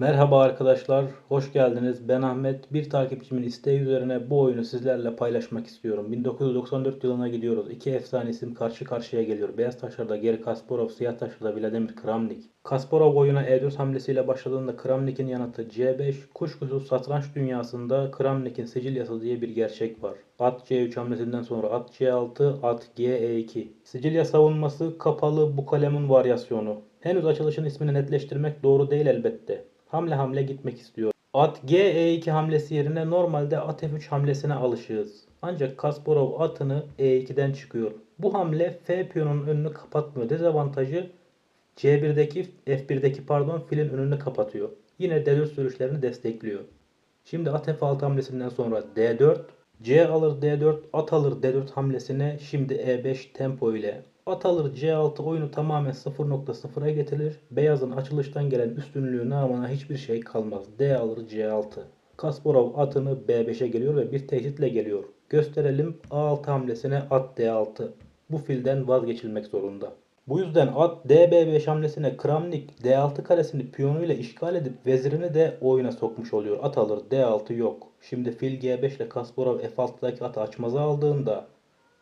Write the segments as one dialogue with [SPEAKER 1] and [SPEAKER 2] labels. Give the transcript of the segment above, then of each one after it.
[SPEAKER 1] Merhaba arkadaşlar, hoş geldiniz. Ben Ahmet. Bir takipçimin isteği üzerine bu oyunu sizlerle paylaşmak istiyorum. 1994 yılına gidiyoruz. İki efsane isim karşı karşıya geliyor. Beyaz taşlarda Geri Kasparov, siyah taşlarda Vladimir Kramnik. Kasparov oyuna E4 hamlesiyle başladığında Kramnik'in yanıtı C5. Kuşkusuz satranç dünyasında Kramnik'in Sicilyası diye bir gerçek var. At C3 hamlesinden sonra at C6, at G E2. Sicilya savunması kapalı bu kalemin varyasyonu. Henüz açılışın ismini netleştirmek doğru değil elbette. Hamle hamle gitmek istiyor. At G-E2 hamlesi yerine normalde at F3 hamlesine alışığız. Ancak Kasparov atını E2'den çıkıyor. Bu hamle F piyonunun önünü kapatmıyor. Dezavantajı C1'deki F1'deki pardon filin önünü kapatıyor. Yine D4 sürüşlerini destekliyor. Şimdi at F6 hamlesinden sonra D4, C alır D4, at alır D4 hamlesine şimdi E5 tempo ile At alır C6 oyunu tamamen 0.0'a getirilir. Beyazın açılıştan gelen üstünlüğü namına hiçbir şey kalmaz. D alır C6. Kasparov atını B5'e geliyor ve bir tehditle geliyor. Gösterelim A6 hamlesine at D6. Bu filden vazgeçilmek zorunda. Bu yüzden at DB5 hamlesine Kramnik D6 karesini piyonuyla işgal edip vezirini de oyuna sokmuş oluyor. At alır D6 yok. Şimdi fil G5 ile Kasparov F6'daki atı açmaza aldığında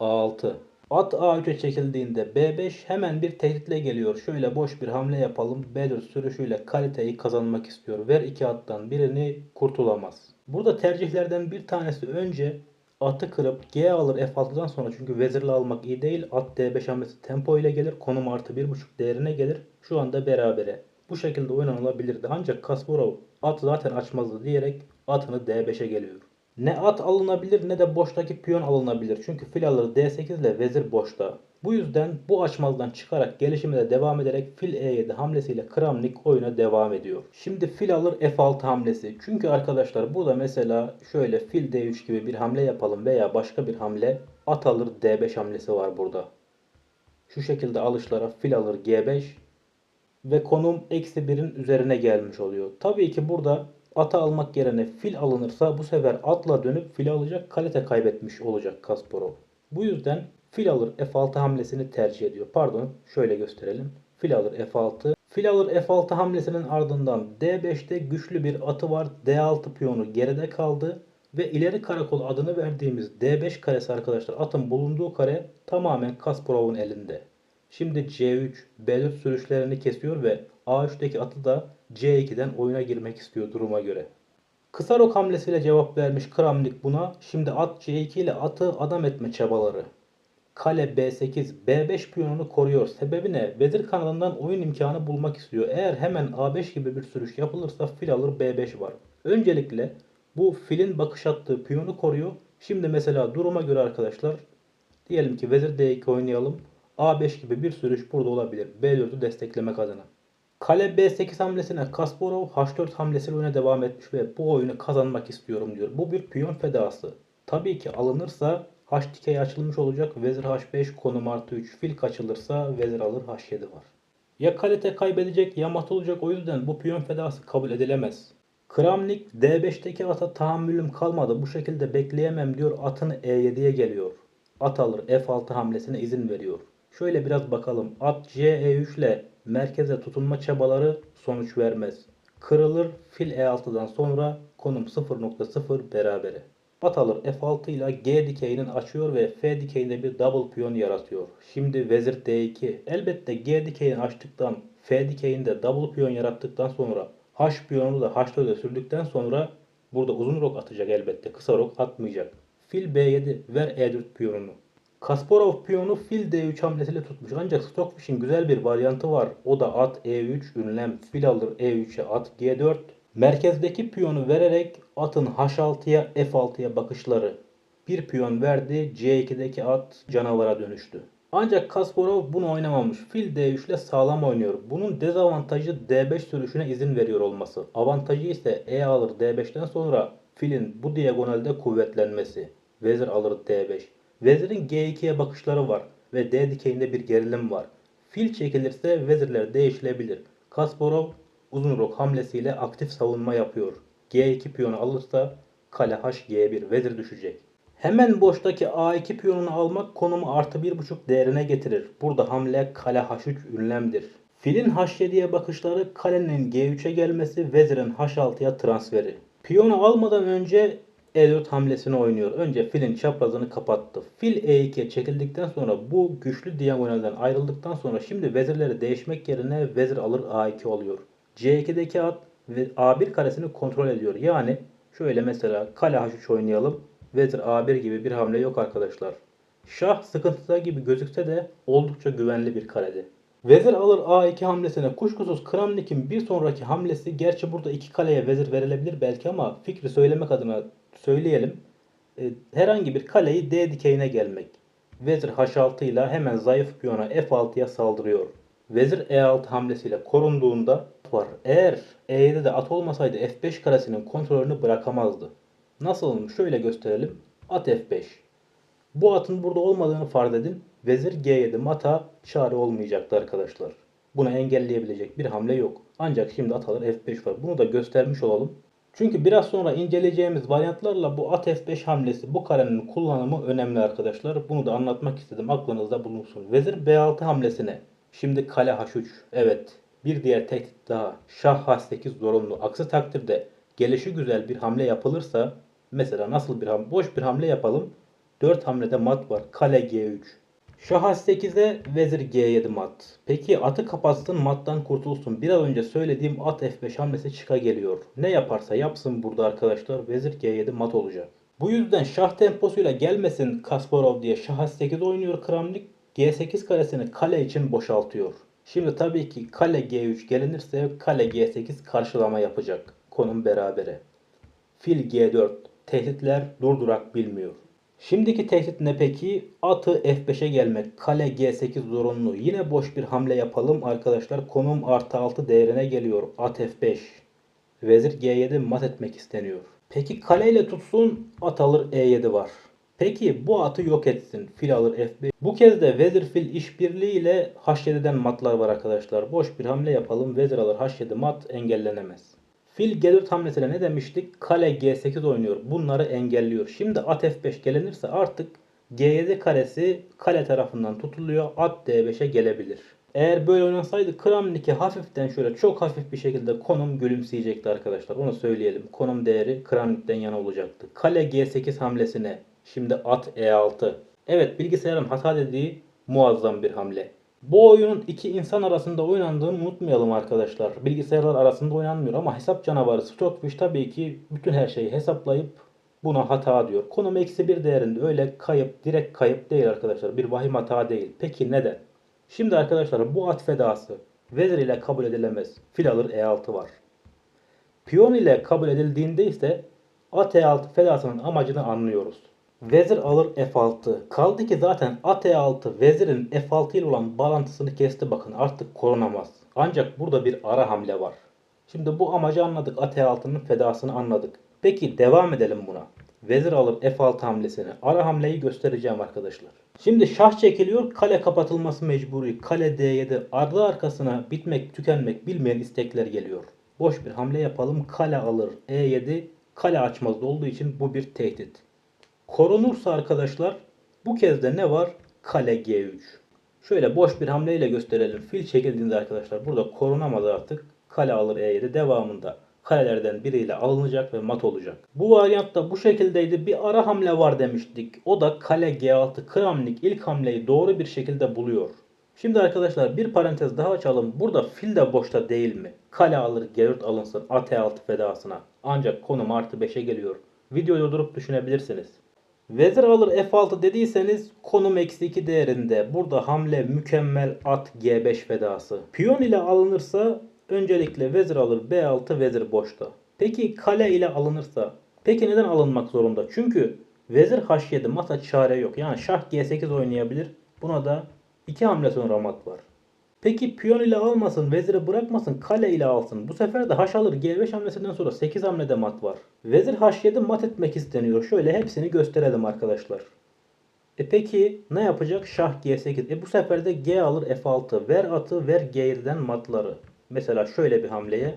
[SPEAKER 1] A6 At A3'e çekildiğinde B5 hemen bir tehditle geliyor. Şöyle boş bir hamle yapalım. B4 sürüşüyle kaliteyi kazanmak istiyor. Ver iki attan birini kurtulamaz. Burada tercihlerden bir tanesi önce atı kırıp G alır F6'dan sonra çünkü vezirle almak iyi değil. At D5 hamlesi tempo ile gelir. Konum artı 1.5 değerine gelir. Şu anda berabere. Bu şekilde oynanılabilirdi. Ancak Kasparov at zaten açmazdı diyerek atını D5'e geliyor. Ne at alınabilir ne de boştaki piyon alınabilir. Çünkü fil alır D8 ile vezir boşta. Bu yüzden bu açmazdan çıkarak gelişimine devam ederek fil E7 hamlesiyle Kramnik oyuna devam ediyor. Şimdi fil alır F6 hamlesi. Çünkü arkadaşlar burada mesela şöyle fil D3 gibi bir hamle yapalım veya başka bir hamle at alır D5 hamlesi var burada. Şu şekilde alışlara fil alır G5 ve konum eksi 1'in üzerine gelmiş oluyor. Tabii ki burada Atı almak yerine fil alınırsa bu sefer atla dönüp fil alacak kalite kaybetmiş olacak Kasparov. Bu yüzden fil alır F6 hamlesini tercih ediyor. Pardon şöyle gösterelim. Fil alır F6. Fil alır F6 hamlesinin ardından D5'te güçlü bir atı var. D6 piyonu geride kaldı. Ve ileri karakol adını verdiğimiz D5 karesi arkadaşlar atın bulunduğu kare tamamen Kasparov'un elinde. Şimdi C3, B4 sürüşlerini kesiyor ve A3'teki atı da C2'den oyuna girmek istiyor duruma göre. Kısa rok hamlesiyle cevap vermiş Kramnik buna. Şimdi at C2 ile atı adam etme çabaları. Kale B8, B5 piyonunu koruyor. Sebebi ne? Vezir kanalından oyun imkanı bulmak istiyor. Eğer hemen A5 gibi bir sürüş yapılırsa fil alır B5 var. Öncelikle bu filin bakış attığı piyonu koruyor. Şimdi mesela duruma göre arkadaşlar diyelim ki vezir D2 oynayalım. A5 gibi bir sürüş burada olabilir. B4'ü desteklemek adına. Kale B8 hamlesine Kasparov H4 hamlesiyle oyuna devam etmiş ve bu oyunu kazanmak istiyorum diyor. Bu bir piyon fedası. Tabii ki alınırsa H dikey açılmış olacak. Vezir H5 konum artı 3 fil kaçılırsa vezir alır H7 var. Ya kalite kaybedecek ya mat olacak o yüzden bu piyon fedası kabul edilemez. Kramnik D5'teki ata tahammülüm kalmadı bu şekilde bekleyemem diyor atını E7'ye geliyor. At alır F6 hamlesine izin veriyor. Şöyle biraz bakalım. At C-E3 ile merkeze tutunma çabaları sonuç vermez. Kırılır fil E6'dan sonra konum 0.0 berabere. At alır F6 ile G dikeyinin açıyor ve F dikeyinde bir double piyon yaratıyor. Şimdi vezir D2. Elbette G dikeyini açtıktan F dikeyinde double piyon yarattıktan sonra H piyonunu da H4'e sürdükten sonra burada uzun rok atacak elbette. Kısa rok atmayacak. Fil B7 ver E4 piyonunu. Kasparov piyonu fil D3 hamlesiyle tutmuş. Ancak Stockfish'in güzel bir varyantı var. O da at E3 ünlem fil alır E3'e at G4. Merkezdeki piyonu vererek atın H6'ya F6'ya bakışları. Bir piyon verdi C2'deki at canavara dönüştü. Ancak Kasparov bunu oynamamış. Fil D3 ile sağlam oynuyor. Bunun dezavantajı D5 sürüşüne izin veriyor olması. Avantajı ise E alır D5'ten sonra filin bu diagonalde kuvvetlenmesi. Vezir alır D5. Vezirin G2'ye bakışları var ve D dikeyinde bir gerilim var. Fil çekilirse vezirler değişilebilir. Kasparov uzun rok hamlesiyle aktif savunma yapıyor. G2 piyonu alırsa kale H G1 vezir düşecek. Hemen boştaki A2 piyonunu almak konumu artı 1.5 değerine getirir. Burada hamle kale H3 ünlemdir. Filin H7'ye bakışları, kalenin G3'e gelmesi, vezirin H6'ya transferi. Piyonu almadan önce E4 hamlesini oynuyor. Önce filin çaprazını kapattı. Fil E2'ye çekildikten sonra bu güçlü diagonalden ayrıldıktan sonra şimdi vezirleri değişmek yerine vezir alır A2 oluyor. C2'deki at ve A1 karesini kontrol ediyor. Yani şöyle mesela kale H3 oynayalım. Vezir A1 gibi bir hamle yok arkadaşlar. Şah sıkıntıda gibi gözükse de oldukça güvenli bir karede. Vezir alır A2 hamlesine kuşkusuz Kramnik'in bir sonraki hamlesi gerçi burada iki kaleye vezir verilebilir belki ama fikri söylemek adına söyleyelim. E, herhangi bir kaleyi D dikeyine gelmek. Vezir H6 ile hemen zayıf piyona F6'ya saldırıyor. Vezir E6 hamlesiyle korunduğunda var. Eğer E7'de at olmasaydı F5 karesinin kontrolünü bırakamazdı. Nasıl? Şöyle gösterelim. At F5. Bu atın burada olmadığını farz edin. Vezir G7 mata çare olmayacaktı arkadaşlar. Bunu engelleyebilecek bir hamle yok. Ancak şimdi at alır F5 var. Bunu da göstermiş olalım. Çünkü biraz sonra inceleyeceğimiz varyantlarla bu at F5 hamlesi bu karenin kullanımı önemli arkadaşlar. Bunu da anlatmak istedim. Aklınızda bulunsun. Vezir B6 hamlesine. Şimdi kale H3. Evet. Bir diğer tehdit daha. Şah H8 zorunlu. Aksi takdirde gelişi güzel bir hamle yapılırsa mesela nasıl bir hamle? Boş bir hamle yapalım. 4 hamlede mat var. Kale G3. Şah H8'e vezir G7 mat. Peki atı kapatsın mattan kurtulsun. Biraz önce söylediğim at F5 hamlesi çıka geliyor. Ne yaparsa yapsın burada arkadaşlar vezir G7 mat olacak. Bu yüzden şah temposuyla gelmesin Kasparov diye şah H8 oynuyor Kramnik. G8 karesini kale için boşaltıyor. Şimdi tabii ki kale G3 gelinirse kale G8 karşılama yapacak. Konum berabere. Fil G4. Tehditler durdurak bilmiyor. Şimdiki tehdit ne peki? Atı F5'e gelmek. Kale G8 zorunlu. Yine boş bir hamle yapalım arkadaşlar. Konum artı 6 değerine geliyor. At F5. Vezir G7 mat etmek isteniyor. Peki kaleyle tutsun at alır E7 var. Peki bu atı yok etsin. Fil alır F5. Bu kez de vezir fil işbirliği ile H7'den matlar var arkadaşlar. Boş bir hamle yapalım. Vezir alır H7 mat engellenemez. Fil G4 hamlesine ne demiştik? Kale G8 oynuyor. Bunları engelliyor. Şimdi at F5 gelinirse artık G7 karesi kale tarafından tutuluyor. At D5'e gelebilir. Eğer böyle oynansaydı Kramnik'e hafiften şöyle çok hafif bir şekilde konum gülümseyecekti arkadaşlar. Onu söyleyelim. Konum değeri Kramnik'ten yana olacaktı. Kale G8 hamlesine şimdi at E6. Evet bilgisayarın hata dediği muazzam bir hamle. Bu oyunun iki insan arasında oynandığını unutmayalım arkadaşlar. Bilgisayarlar arasında oynanmıyor ama hesap canavarı Stockfish tabii ki bütün her şeyi hesaplayıp buna hata diyor. Konum eksi bir değerinde öyle kayıp, direkt kayıp değil arkadaşlar. Bir vahim hata değil. Peki neden? Şimdi arkadaşlar bu at fedası vezir ile kabul edilemez. Fil alır E6 var. Piyon ile kabul edildiğinde ise at E6 fedasının amacını anlıyoruz. Vezir alır F6. Kaldı ki zaten at E6 vezirin F6 ile olan bağlantısını kesti bakın artık korunamaz. Ancak burada bir ara hamle var. Şimdi bu amacı anladık. At E6'nın fedasını anladık. Peki devam edelim buna. Vezir alır F6 hamlesini. Ara hamleyi göstereceğim arkadaşlar. Şimdi şah çekiliyor. Kale kapatılması mecburi. Kale D7. Ardı arkasına bitmek tükenmek bilmeyen istekler geliyor. Boş bir hamle yapalım. Kale alır E7. Kale açmazda olduğu için bu bir tehdit. Korunursa arkadaşlar bu kez de ne var? Kale G3. Şöyle boş bir hamleyle gösterelim. Fil çekildiğinde arkadaşlar burada korunamaz artık. Kale alır E7 devamında kalelerden biriyle alınacak ve mat olacak. Bu varyantta bu şekildeydi. Bir ara hamle var demiştik. O da kale G6 Kramnik ilk hamleyi doğru bir şekilde buluyor. Şimdi arkadaşlar bir parantez daha açalım. Burada fil de boşta değil mi? Kale alır G4 alınsın at E6 fedasına. Ancak konum artı 5'e geliyor. Videoyu durdurup düşünebilirsiniz. Vezir alır F6 dediyseniz konum eksi 2 değerinde. Burada hamle mükemmel at G5 fedası. Piyon ile alınırsa öncelikle vezir alır B6 vezir boşta. Peki kale ile alınırsa? Peki neden alınmak zorunda? Çünkü vezir H7 mata çare yok. Yani şah G8 oynayabilir. Buna da 2 hamle sonra mat var. Peki piyon ile almasın, veziri bırakmasın, kale ile alsın. Bu sefer de haş alır. G5 hamlesinden sonra 8 hamlede mat var. Vezir H7 mat etmek isteniyor. Şöyle hepsini gösterelim arkadaşlar. E peki ne yapacak? Şah G8. E bu sefer de G alır F6. Ver atı ver G7'den matları. Mesela şöyle bir hamleye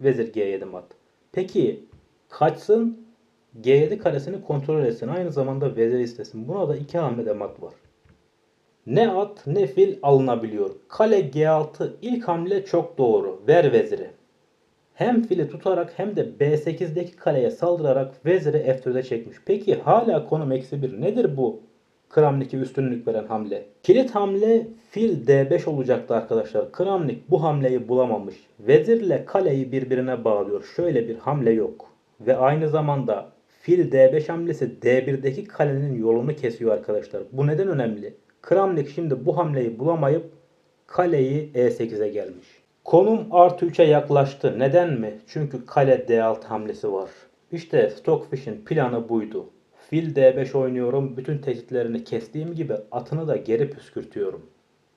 [SPEAKER 1] vezir G7 mat. Peki kaçsın? G7 karesini kontrol etsin. Aynı zamanda vezir istesin. Buna da iki hamlede mat var. Ne at ne fil alınabiliyor. Kale G6 ilk hamle çok doğru. Ver veziri. Hem fili tutarak hem de B8'deki kaleye saldırarak veziri F4'e çekmiş. Peki hala konum eksi 1. Nedir bu Kramnik'e üstünlük veren hamle? Kilit hamle fil D5 olacaktı arkadaşlar. Kramnik bu hamleyi bulamamış. Vezirle kaleyi birbirine bağlıyor. Şöyle bir hamle yok. Ve aynı zamanda fil D5 hamlesi D1'deki kalenin yolunu kesiyor arkadaşlar. Bu neden önemli? Kramnik şimdi bu hamleyi bulamayıp kaleyi E8'e gelmiş. Konum artı 3'e yaklaştı. Neden mi? Çünkü kale D6 hamlesi var. İşte Stockfish'in planı buydu. Fil D5 oynuyorum. Bütün tehditlerini kestiğim gibi atını da geri püskürtüyorum.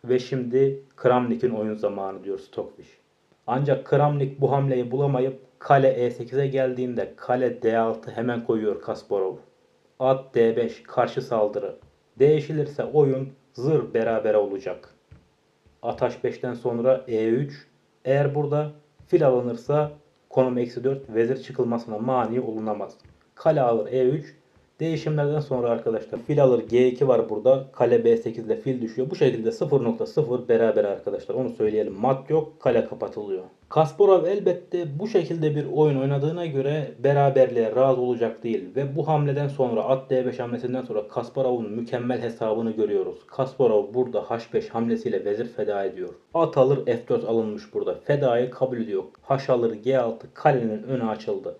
[SPEAKER 1] Ve şimdi Kramnik'in oyun zamanı diyor Stockfish. Ancak Kramnik bu hamleyi bulamayıp kale E8'e geldiğinde kale D6 hemen koyuyor Kasparov. At D5 karşı saldırı. Değişilirse oyun zır berabere olacak. At H5'ten sonra E3. Eğer burada fil alınırsa konum eksi 4 vezir çıkılmasına mani olunamaz. Kale alır E3. Değişimlerden sonra arkadaşlar fil alır G2 var burada. Kale B8 ile fil düşüyor. Bu şekilde 0.0 beraber arkadaşlar. Onu söyleyelim. Mat yok. Kale kapatılıyor. Kasparov elbette bu şekilde bir oyun oynadığına göre beraberliğe razı olacak değil. Ve bu hamleden sonra at D5 hamlesinden sonra Kasparov'un mükemmel hesabını görüyoruz. Kasparov burada H5 hamlesiyle vezir feda ediyor. At alır F4 alınmış burada. Fedayı kabul ediyor. H alır G6 kalenin önü açıldı.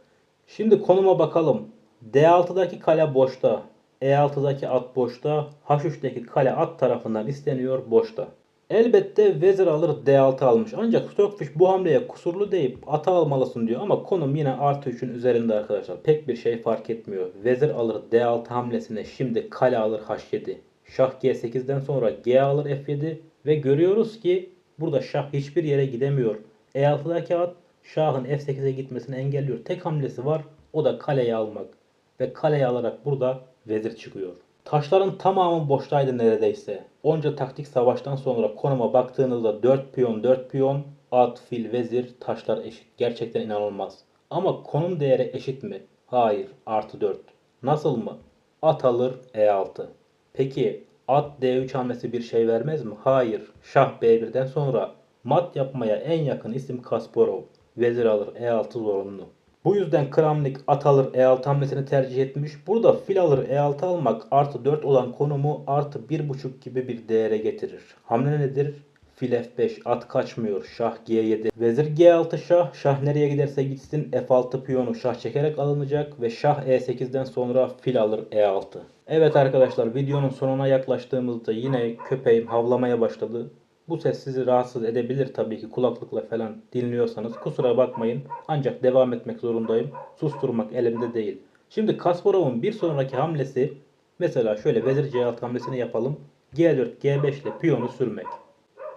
[SPEAKER 1] Şimdi konuma bakalım. D6'daki kale boşta. E6'daki at boşta. H3'teki kale at tarafından isteniyor boşta. Elbette vezir alır D6 almış. Ancak Stockfish bu hamleye kusurlu deyip ata almalısın diyor. Ama konum yine artı 3'ün üzerinde arkadaşlar. Pek bir şey fark etmiyor. Vezir alır D6 hamlesine şimdi kale alır H7. Şah G8'den sonra G alır F7. Ve görüyoruz ki burada şah hiçbir yere gidemiyor. E6'daki at şahın F8'e gitmesini engelliyor. Tek hamlesi var. O da kaleyi almak. Ve kaleyi alarak burada vezir çıkıyor. Taşların tamamı boştaydı neredeyse. Onca taktik savaştan sonra konuma baktığınızda 4 piyon 4 piyon at, fil, vezir, taşlar eşit. Gerçekten inanılmaz. Ama konum değeri eşit mi? Hayır. Artı 4. Nasıl mı? At alır E6. Peki at D3 hamlesi bir şey vermez mi? Hayır. Şah B1'den sonra mat yapmaya en yakın isim Kasparov. Vezir alır E6 zorunlu. Bu yüzden Kramnik at alır E6 hamlesini tercih etmiş. Burada fil alır E6 almak artı 4 olan konumu artı 1.5 gibi bir değere getirir. Hamle nedir? Fil F5 at kaçmıyor. Şah G7. Vezir G6 şah. Şah nereye giderse gitsin F6 piyonu şah çekerek alınacak ve şah E8'den sonra fil alır E6. Evet arkadaşlar videonun sonuna yaklaştığımızda yine köpeğim havlamaya başladı. Bu ses sizi rahatsız edebilir tabii ki kulaklıkla falan dinliyorsanız. Kusura bakmayın. Ancak devam etmek zorundayım. Susturmak elimde değil. Şimdi Kasparov'un bir sonraki hamlesi mesela şöyle vezir C6 hamlesini yapalım. G4, G5 ile piyonu sürmek.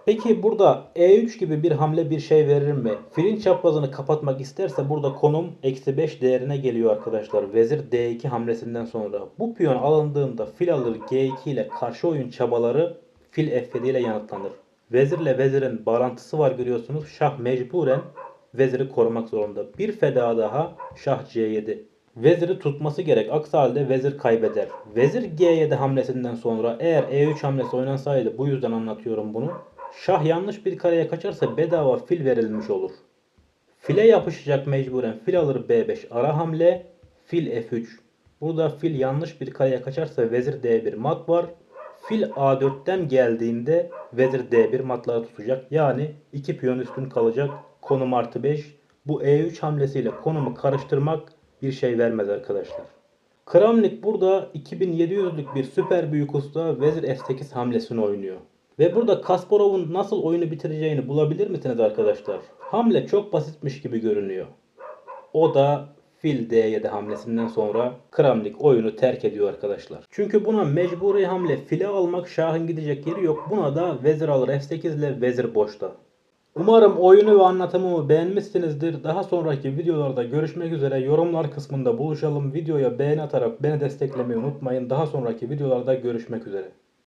[SPEAKER 1] Peki burada E3 gibi bir hamle bir şey verir mi? Filin çaprazını kapatmak isterse burada konum eksi 5 değerine geliyor arkadaşlar. Vezir D2 hamlesinden sonra. Bu piyon alındığında fil alır G2 ile karşı oyun çabaları fil F7 ile yanıtlanır. Vezirle vezirin bağlantısı var görüyorsunuz. Şah mecburen veziri korumak zorunda. Bir feda daha şah C7. Veziri tutması gerek. Aksi halde vezir kaybeder. Vezir G7 hamlesinden sonra eğer E3 hamlesi oynansaydı bu yüzden anlatıyorum bunu. Şah yanlış bir kareye kaçarsa bedava fil verilmiş olur. File yapışacak mecburen fil alır B5 ara hamle fil F3. Burada fil yanlış bir kareye kaçarsa vezir D1 mat var. Fil A4'ten geldiğinde vezir D1 matları tutacak. Yani 2 piyon üstün kalacak. Konum artı 5. Bu E3 hamlesiyle konumu karıştırmak bir şey vermez arkadaşlar. Kramnik burada 2700'lük bir süper büyük usta vezir F8 hamlesini oynuyor. Ve burada Kasparov'un nasıl oyunu bitireceğini bulabilir misiniz arkadaşlar? Hamle çok basitmiş gibi görünüyor. O da fil D7 hamlesinden sonra Kramnik oyunu terk ediyor arkadaşlar. Çünkü buna mecburi hamle file almak şahın gidecek yeri yok. Buna da vezir alır F8 ile vezir boşta. Umarım oyunu ve anlatımımı beğenmişsinizdir. Daha sonraki videolarda görüşmek üzere. Yorumlar kısmında buluşalım. Videoya beğeni atarak beni desteklemeyi unutmayın. Daha sonraki videolarda görüşmek üzere.